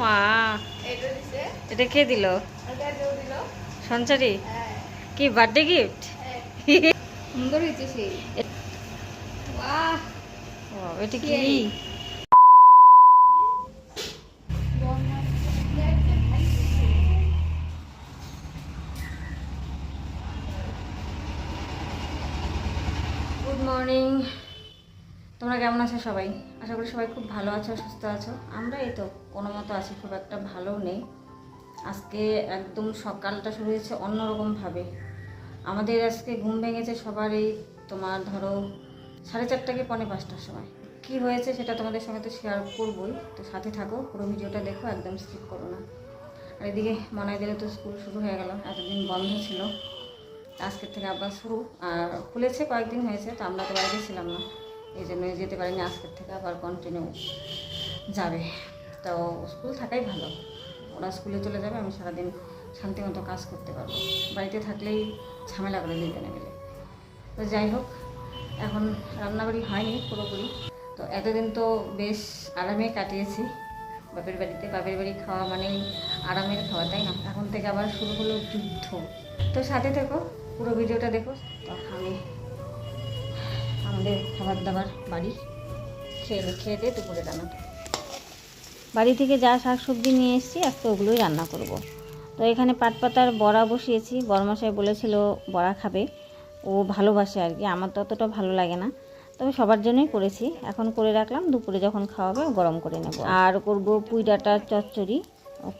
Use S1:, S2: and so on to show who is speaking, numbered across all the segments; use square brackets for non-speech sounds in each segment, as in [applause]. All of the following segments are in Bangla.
S1: মা।
S2: এটা
S1: কে দিল? সঞ্চারি
S2: হ্যাঁ।
S1: কি বার্থডে গিফট?
S2: হ্যাঁ। সুন্দর হয়েছে সেই
S1: এটা কি? গুড মর্নিং তোমরা কেমন আছো সবাই? আশা করি সবাই খুব ভালো আছো সুস্থ আছো। আমরা এই তো কোনো মতো আছি খুব একটা ভালো নেই। আজকে একদম সকালটা শুরু হয়েছে অন্যরকমভাবে। আমাদের আজকে ঘুম ভেঙেছে সবার এই তোমার ধরো সাড়ে চারটা কি পৌনে পাঁচটার সময়। কি হয়েছে সেটা তোমাদের সঙ্গে তো শেয়ার করবোই। তো সাথে থাকো, পুরো ভিডিওটা দেখো, একদম স্কিপ করো না। আর এদিকে মনে দিলে তো স্কুল শুরু হয়ে গেল, এতদিন বন্ধ ছিল। আজকের থেকে আবার শুরু। আর খুলেছে, কয়েকদিন হয়েছে, তো আমরা তো বাইরে ছিলাম না। এই জন্য যেতে পারিনি, আজকের থেকে আবার কন্টিনিউ যাবে। তো স্কুল থাকাই ভালো। ওরা স্কুলে চলে যাবে, আমি সারাদিন শান্তি মতো কাজ করতে পারব। বাড়িতে থাকলেই ঝামেলা করে দুজনে মিলে তো যাই হোক, এখন রান্নাবাড়ি হয়নি পুরোপুরি। তো এতদিন তো বেশ আরামে কাটিয়েছি। বাপের বাড়িতে বাপের বাড়ি খাওয়া মানে আরামের খাওয়া, তাই না? এখন থেকে আবার শুরু হলো যুদ্ধ। তো সাথে থেকো, পুরো ভিডিওটা দেখো। তো আমি আমাদের খাবার দাবার বাড়ি খেয়ে খেয়ে দিয়ে দুপুরে রান্না। বাড়ি থেকে যা শাক সবজি নিয়ে এসেছি, আজকে ওগুলোই রান্না করব। তো এখানে পাটপাতার বড়া বসিয়েছি। বড়মশাই বলেছিল বড়া খাবে। ও ভালোবাসে আর কি। আমার তো অতটা ভালো লাগে না। তবে সবার জন্যই করেছি। এখন করে রাখলাম। দুপুরে যখন খাওয়াবে গরম করে নেব। আর করব পুই ডাটার চচ্চড়ি।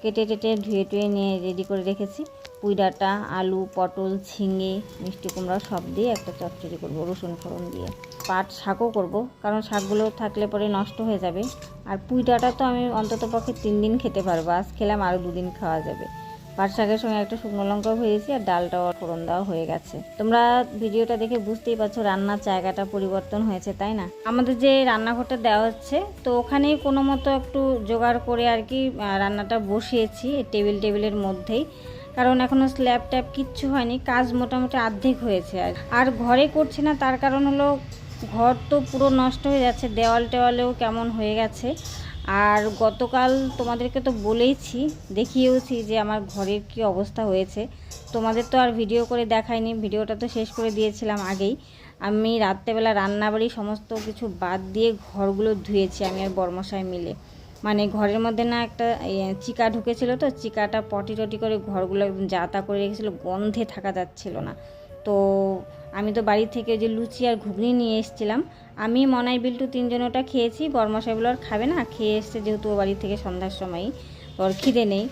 S1: কেটে টেটে ধুয়ে টুয়ে নিয়ে রেডি করে রেখেছি। পুঁই ডাঁটা আলু, পটল, ঝিঙে, মিষ্টি কুমড়া সব দিয়ে একটা চচ্চড়ি করব, রসুন ফোড়ন দিয়ে। পাট শাকও করব, কারণ শাকগুলো থাকলে পরে নষ্ট হয়ে যাবে। আর পুঁই ডাঁটা তো আমি অন্তত পক্ষে তিন দিন খেতে পারব, আজ খেলাম আরও দুদিন খাওয়া যাবে। পাট শাকের সঙ্গে একটা শুকনো লঙ্কাও ভেজেছি আর ডালটাও ফোড়ন দেওয়া হয়ে গেছে। তোমরা ভিডিওটা দেখে বুঝতেই পারছ রান্নার জায়গাটা পরিবর্তন হয়েছে, তাই না? আমাদের যে রান্নাঘরটা দেওয়া হচ্ছে, তো ওখানেই কোনো মতো একটু জোগাড় করে আর কি রান্নাটা বসিয়েছি, টেবিল টেবিলের মধ্যেই। কারণ এখনও স্ল্যাব ট্যাব কিচ্ছু হয়নি, কাজ মোটামুটি অর্ধেক হয়েছে আর। আর ঘরে করছি না, তার কারণ হলো ঘর তো পুরো নষ্ট হয়ে যাচ্ছে, দেওয়াল টেওয়ালেও কেমন হয়ে গেছে। আর গতকাল তোমাদেরকে তো বলেইছি, দেখিয়েওছি যে আমার ঘরের কি অবস্থা হয়েছে। তোমাদের তো আর ভিডিও করে দেখাইনি, ভিডিওটা তো শেষ করে দিয়েছিলাম আগেই। আমি রাত্রেবেলা রান্নাবাড়ি সমস্ত কিছু বাদ দিয়ে ঘরগুলো ধুয়েছি আমি আর বর্মশাই মিলে। মানে ঘরের মধ্যে না একটা চিকা ঢুকেছিল তো, চিকাটা পটি টটি করে ঘরগুলো একদম যাতা করে রেখেছিল, গন্ধে থাকা যাচ্ছিল না। তো আমি তো বাড়ি থেকে যে লুচি আর ঘুগনি নিয়ে এসেছিলাম। আমি, মনাই, বিল্টু তিনজন ওটা খেয়েছি, বরমশাইগুলো আর খাবে না, খেয়ে এসছে যেহেতু ও বাড়ি থেকে সন্ধ্যার সময়ই তো ওর খিদে নেই।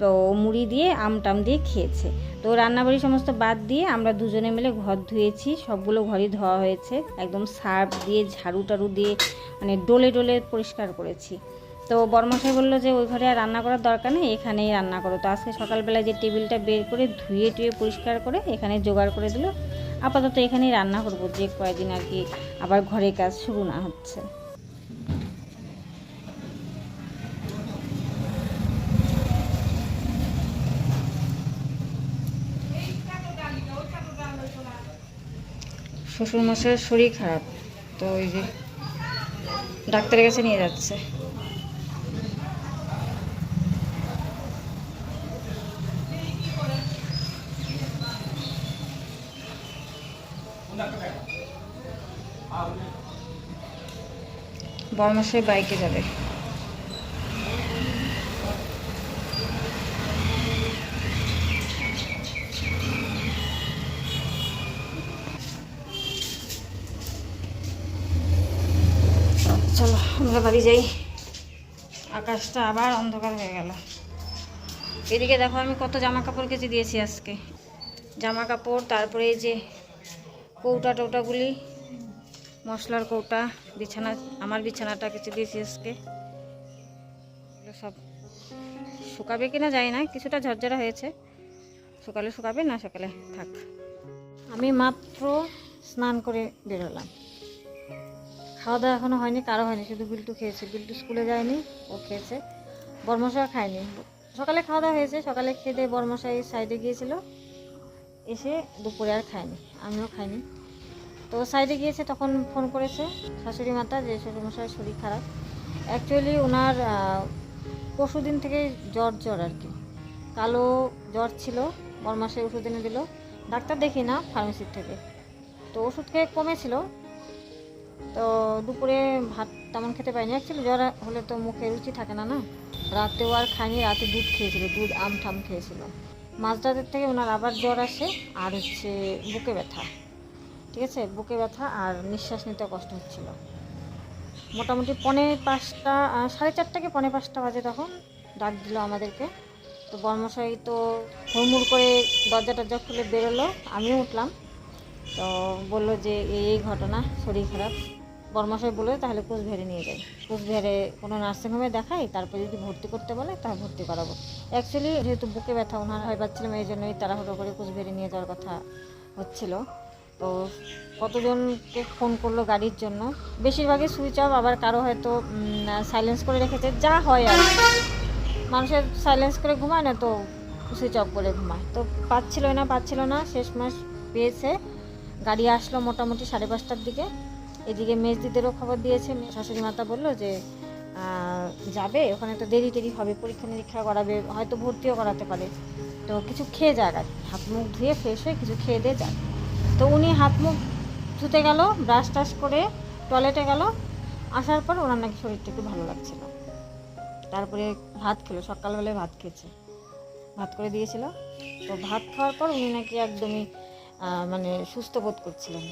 S1: তো মুড়ি দিয়ে, আম টাম দিয়ে খেয়েছে। তো রান্নাবাড়ি সমস্ত বাদ দিয়ে আমরা দুজনে মিলে ঘর ধুয়েছি, সবগুলো ঘরই ধোয়া হয়েছে, একদম সার্ফ দিয়ে, ঝাড়ু টাড়ু দিয়ে মানে ডোলে ডোলে পরিষ্কার করেছি। তো বর্মশাই বলল যে, ওই ঘরে আর রান্না করার দরকার নেই, এখানেই রান্না করো। তো আজকে সকালবেলায় যে টেবিলটা বের করে ধুয়ে টুয়ে পরিষ্কার করে এখানে জোগাড় করে দিল। আপাতত এখানেই রান্না করব, যে কয়েকদিন আর কি আবার ঘরের কাজ শুরু না হচ্ছে। শ্বশুর মশাইয়ের শরীর খারাপ, তো ওই যে ডাক্তারের কাছে নিয়ে যাচ্ছে। বর্মশাই বাইকে যাবে। চলো, আমরা বাড়ি যাই। আকাশটা আবার অন্ধকার হয়ে গেল। এদিকে দেখো, আমি কত জামা কাপড় কেচে দিয়েছি আজকে। জামা কাপড় তারপরে এই যে কৌটা টৌটাগুলি মশলার কৌটা, বিছানা, আমার বিছানাটা কেচে দিয়েছি আজকে। সব শুকাবে কিনা যায় না, কিছুটা ঝরঝরা হয়েছে। সকালে শুকাবে, না সকালে থাক। আমি মাত্র স্নান করে বেরোলাম। খাওয়া দাওয়া এখনও হয়নি, কারও হয়নি, শুধু বিল্টু খেয়েছে। বিল্টু স্কুলে যায়নি, ও খেয়েছে। বর্মশাই খায়নি। সকালে খাওয়া দাওয়া হয়েছে, সকালে খেয়ে দিয়ে বর্মশাই সাইডে গিয়েছিল। এসে দুপুরে আর খায়নি, আমিও খাইনি। তো সাইডে গিয়েছে, তখন ফোন করেছে শাশুড়ি মাতা যে শ্বশুরমশাইয়ের শরীর খারাপ। অ্যাকচুয়ালি ওনার পরশু দিন থেকে জ্বর জ্বর আর কি। কালো জ্বর ছিল বরমাসে ওষুধ এনে দিল। ডাক্তার দেখি না ফার্মেসির থেকে। তো ওষুধ খেয়ে কমেছিল। তো দুপুরে ভাত তেমন খেতে পাইনি। অ্যাকচুয়ালি জ্বর হলে তো মুখে রুচি থাকে না না? রাতেও আর খাইনি, রাতে দুধ খেয়েছিল, দুধ আম ঠাম খেয়েছিল। মাঝরাতের থেকে ওনার আবার জ্বর আসে, আর হচ্ছে বুকে ব্যথা। ঠিক আছে? বুকে ব্যথা আর নিঃশ্বাস নিতে কষ্ট হচ্ছিল। মোটামুটি পনে পাঁচটা সাড়ে চারটাকে পনে পাঁচটা বাজে তখন ডাক দিল আমাদেরকে। তো বর্মশাই তো হুড়মুড় করে দরজা টরজা খুলে বেরোলো, আমিও উঠলাম। তো বলল যে, এই ঘটনা, শরীর খারাপ। বর্মশাই বলল, তাহলে কোচবিহারে নিয়ে যাই। কোচবিহারে কোনো নার্সিংহোমে দেখাই, তারপরে যদি ভর্তি করতে বলে, তাহলে ভর্তি করাবো। অ্যাকচুয়ালি যেহেতু বুকে ব্যথা, ওনার হয় পাচ্ছিলাম এই জন্যই তাড়াহুড়ো করে কোচবিহারে নিয়ে যাওয়ার কথা হচ্ছিল। তো কতজনকে ফোন করল গাড়ির জন্য? বেশিরভাগই সুইচ অফ, আবার কারও হয়তো সাইলেন্স করে রেখেছে, যা হয় আর। মানুষের সাইলেন্স করে ঘুমায় না তো, সুইচ অফ করে ঘুমায়। তো পাচ্ছিল না পাচ্ছিল না, শেষ মাস পেয়েছে। গাড়ি আসলো মোটামুটি সাড়ে পাঁচটার দিকে। এদিকে মেজদিদেরও খবর দিয়েছে, শাশুড়ি মাতা বলল যে যাবে, ওখানে তো দেরি টেরি হবে, পরীক্ষা নিরীক্ষা করাবে, হয়তো ভর্তিও করাতে পারে। তো কিছু খেয়ে যাক আর। হাত মুখ ধুয়ে ফ্রেশ হয়ে কিছু খেয়ে দিয়ে যাক। তো উনি হাত মুখ ধুতে গেল ব্রাশ টাশ করে টয়লেটে গেল। আসার পর ওনার নাকি শরীরটা একটু ভালো লাগছিল। তারপরে ভাত খেলো, সকালবেলায় ভাত খেয়েছে। ভাত করে দিয়েছিল। তো ভাত খাওয়ার পর উনি নাকি একদমই মানে সুস্থ বোধ করছিলেন।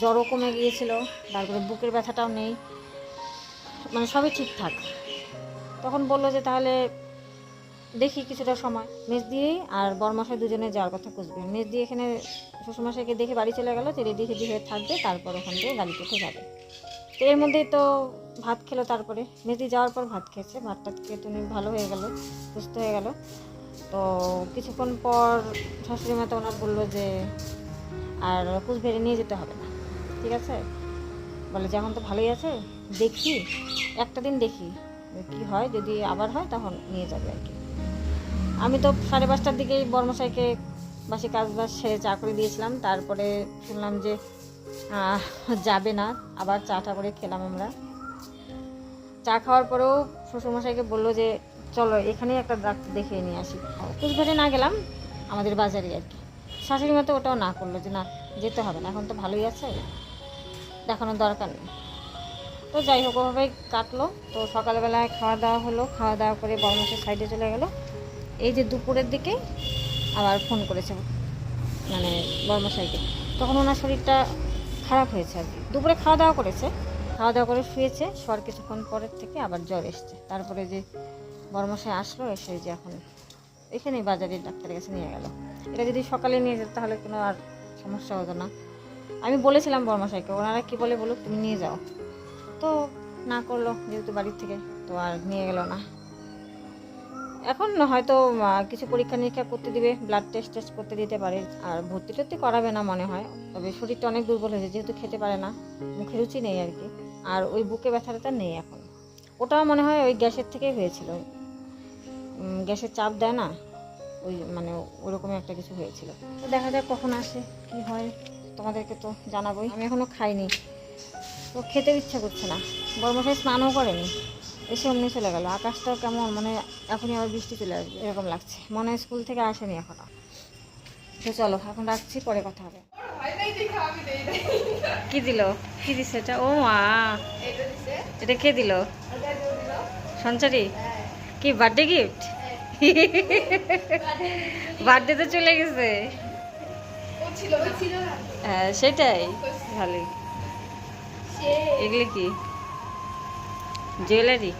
S1: জ্বরও কমে গিয়েছিল, তারপরে বুকের ব্যথাটাও নেই। মানে সবই ঠিকঠাক। তখন বলল যে, তাহলে দেখি কিছুটা সময়। মেজ দিয়েই আর বরমাসায় দুজনে যাওয়ার কথা খুঁজবে। মেজ দিয়ে এখানে শ্বশুরমশাইকে দেখে বাড়ি চলে গেলো রেডি ফেডি হয়ে থাকবে, তারপর ওখান থেকে গাড়িতে উঠে যাবে। তো এর মধ্যেই তো ভাত খেলো তারপরে। মেজি যাওয়ার পর ভাত খেয়েছে, ভাতটা খেয়ে তুমি ভালো হয়ে গেল, সুস্থ হয়ে গেল। তো কিছুক্ষণ পর শাশুড়ি মাতা ওনার বলল যে, আর কুচবিহারে নিয়ে যেতে হবে না। ঠিক আছে? বলে যে এখন তো ভালোই আছে, দেখি, একটা দিন দেখি, কি হয়, যদি আবার হয়, তখন নিয়ে যাবে আর কি। আমি তো সাড়ে পাঁচটার দিকেই বর্মশাইকে বাসে কাজ বাজ সেরে চা করে দিয়েছিলাম। তারপরে শুনলাম যে যাবে না। আবার চাটা করে খেলাম আমরা। চা খাওয়ার পরেও শ্বশুরমশাইকে বলল যে, চলো এখানেই একটা ডাক্তার দেখিয়ে নিয়ে আসি। কুচবিহারে না গেলাম, আমাদের বাজারে আর কি। শাশুড়ি মতো ওটাও না করল যে, না, যেতে হবে না, এখন তো ভালোই আছে। দেখানোর দরকার নেই। তো যাই হোক, ওভাবেই কাটলো। তো সকালবেলায় খাওয়া দাওয়া হলো। খাওয়া দাওয়া করে বর্মশের সাইডে চলে গেলো। এই যে দুপুরের দিকে আবার ফোন করেছে মানে বর্মশাইকে। তখন ওনার শরীরটা খারাপ হয়েছে আর কি। দুপুরে খাওয়া দাওয়া করেছে, খাওয়া দাওয়া করে শুয়েছে, শোয়ার কিছুক্ষণ পরের থেকে আবার জ্বর এসছে। তারপরে যে বর্মশাই আসলো, এসে যে এখন এখানেই বাজারের ডাক্তারের কাছে নিয়ে গেল। এটা যদি সকালে নিয়ে যেত তাহলে কোনো আর সমস্যা হতো না। আমি বলেছিলাম বর্মশাইকে, ওনারা কি বলে বলুক, তুমি নিয়ে যাও। তো না করল, যেহেতু বাড়ির থেকে, তো আর নিয়ে গেল না। এখন হয়তো কিছু পরীক্ষা নিরীক্ষা করতে দিবে ব্লাড টেস্ট টেস্ট করতে দিতে পারে। আর ভর্তি টর্তি করাবে না মনে হয়। তবে শরীরটা অনেক দুর্বল হয়েছে, যেহেতু খেতে পারে না। মুখে রুচি নেই আর কি। আর ওই বুকে ব্যথাটা নেই এখন। ওটাও মনে হয় ওই গ্যাসের থেকেই হয়েছিল। গ্যাসের চাপ দেয় না। ওই মানে ওরকমই একটা কিছু হয়েছিল। তো দেখা যাক কখন আসে, কি হয়। তোমাদেরকে তো জানাবোই। আমি এখনও খাইনি। তো খেতে ইচ্ছা করছে না। বর্মশাই স্নানও করেনি। এসে অমনি চলে গেল। আকাশটাও কেমন মানে এখনই আবার বৃষ্টি চলে আসবে, এরকম লাগছে। মনে হয় স্কুল থেকে আসেনি এখনও। তো চলো, এখন রাখছি, পরে কথা হবে। কি দিল? কি দিছে এটা? ও মা।
S2: এটা
S1: কে দিল? সঞ্চারি? কি বার্থডে গিফট বার্থডে তো চলে গেছে। হ্যাঁ সেটাই। ভালোই। এগুলি কি? জুয়েলারি।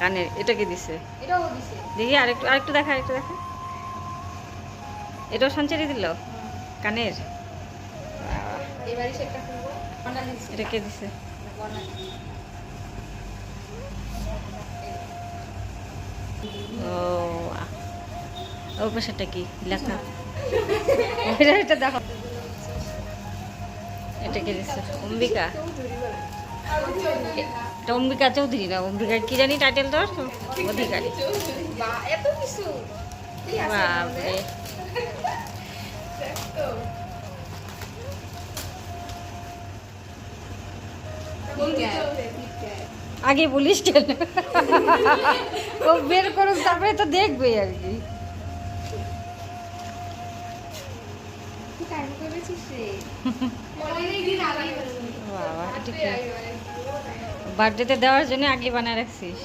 S1: কানের এটা কি দিছে।
S2: এটাও দিছে।
S1: দেখি আরেকটু আরেকটু দেখা আরেকটু দেখা। এটাও সঞ্চারি দিল? কানের? এটা কে দিছে? ও ও পাশেরটা কি? লেখা। এটা দেখো। এটা কে দিছে? অম্বিকা। এটা অম্বিকা চৌধুরী না? অম্বিকা কি জানি টাইটেল তোর অধিকারী। বাপরে। আগে বলিস কেন? ও বের করুক তারপরে তো দেখবে আর কি
S2: তুই টাইম করেছিস রে অনেক দিন আগেই বানানো।
S1: বাবা এটা কি
S2: আগে বানাইছি। [laughs]
S1: বার্থডেতে দেওয়ার জন্য আগে বানায় রাখছিস।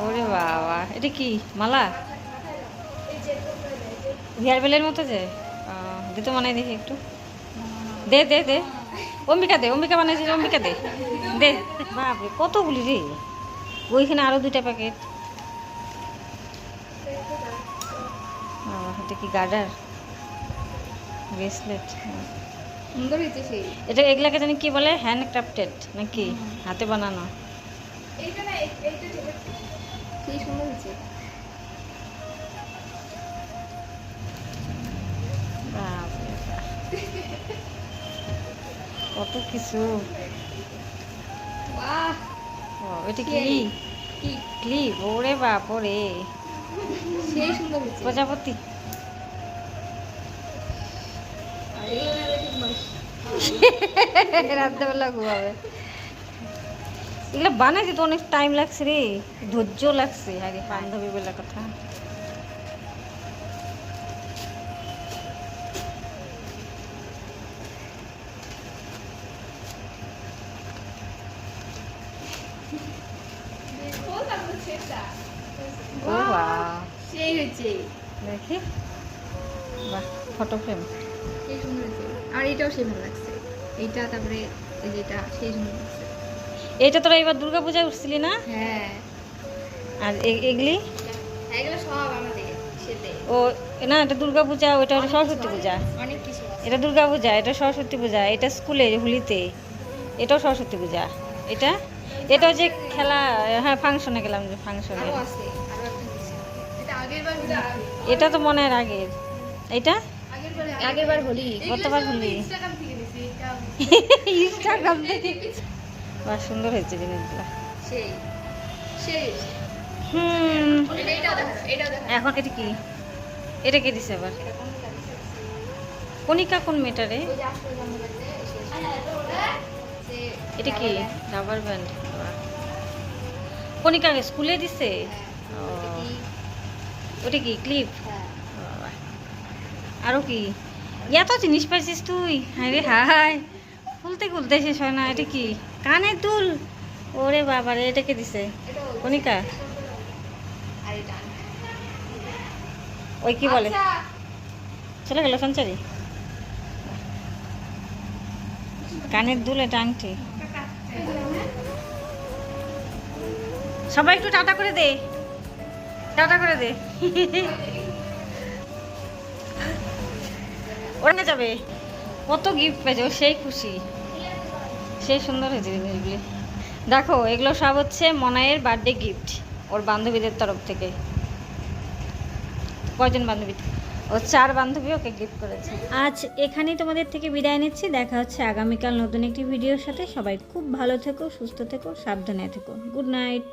S1: ওরে বাবা এটা কি মালা? হেয়ার বেলের মতো যে? দে তো বানাই দেখি একটু। দে দে দে। অম্বিকা দে অম্বিকা বানাইছিস অম্বিকা দে। দে। বাপরে কতগুলি রে? ওইখানে আরও দুইটা প্যাকেট এটা কি গার্ডার ব্রেসলেট
S2: সেই।
S1: এটা এগুলাকে জানি কি বলে? হ্যান্ড ক্রাফটেড নাকি হাতে বানানো। কত কিছু। এটা কি? ক্লিপ ওরে বাপ ওরে
S2: সেই সুন্দর
S1: প্রজাপতি
S2: আর এগুলো না দেখে মাস
S1: রাত্রেবেলা ঘুমাবে। এগুলো বানাইতে তো অনেক টাইম লাগছে রে ধৈর্য লাগছে। আগে বান্ধবী বেলা কথা।
S2: দেখো
S1: ও বাহ।
S2: সেই হয়েছে
S1: দেখি। বাহ ফটো ফ্রেম
S2: আর এটাও সেই ভালো লাগছে। এইটা তারপরে যেটা সেই লাগছে
S1: এটা তোরা এবার দুর্গা পূজায় উঠছিলি না?
S2: হ্যাঁ।
S1: আর এগুলি?
S2: এগুলো সব আমাদের
S1: ও না এটা দুর্গা পূজা ওটা হলো সরস্বতী পূজা।
S2: অনেক কিছু
S1: এটা দুর্গা পূজা এটা সরস্বতী পূজা এটা স্কুলে হোলিতে এটাও সরস্বতী পূজা। এটা? এটা যে খেলা হ্যাঁ ফাংশনে গেলাম যে ফাংশনে।
S2: এটা
S1: এটা তো মনে হয় আগের। এটা
S2: আগের বার আগের বার। হোলি
S1: কতবার হোলি।
S2: ইনস্টাগ্রাম থেকে
S1: থেকে বাহ সুন্দর হয়েছে জিনিসগুলো। হুম।
S2: দেখো দেখো।
S1: এখন এটা কি? এটা কে দিছে আবার? কণিকা কোন মেটারে এটা কি? রাবার ব্যান্ড কণিকা স্কুলে দিছে? ওটা কি ক্লিপ
S2: হ্যাঁ।
S1: আরও কি? এত জিনিস পাইছিস তুই। হায় রে হায়। খুলতে খুলতে শেষ হয় না এটা কি? কানে তুল। ওরে বাবা রে এটা কে দিছে?
S2: এটা
S1: ওই কি বলে?
S2: আচ্ছা,
S1: চলে গেল সঞ্চারি? কানের দুল এটা আংটি। সবাই একটু টাটা করে দে। টাটা করে দে। ওরা যাবে। কত গিফট পেয়েছে ও সেই খুশি। সেই সুন্দর হয়েছে জিনিসগুলি। দেখো, এগুলো সব হচ্ছে মনায়ের বার্থডে গিফট ওর বান্ধবীদের তরফ থেকে। কয়জন বান্ধবী? ও চার বান্ধবী ওকে গিফট করেছে। আজ এখানেই তোমাদের থেকে বিদায় নিচ্ছি। দেখা হচ্ছে আগামীকাল নতুন একটি ভিডিওর সাথে। সবাই খুব ভালো থেকো, সুস্থ থেকো, সাবধানে থেকো। Good night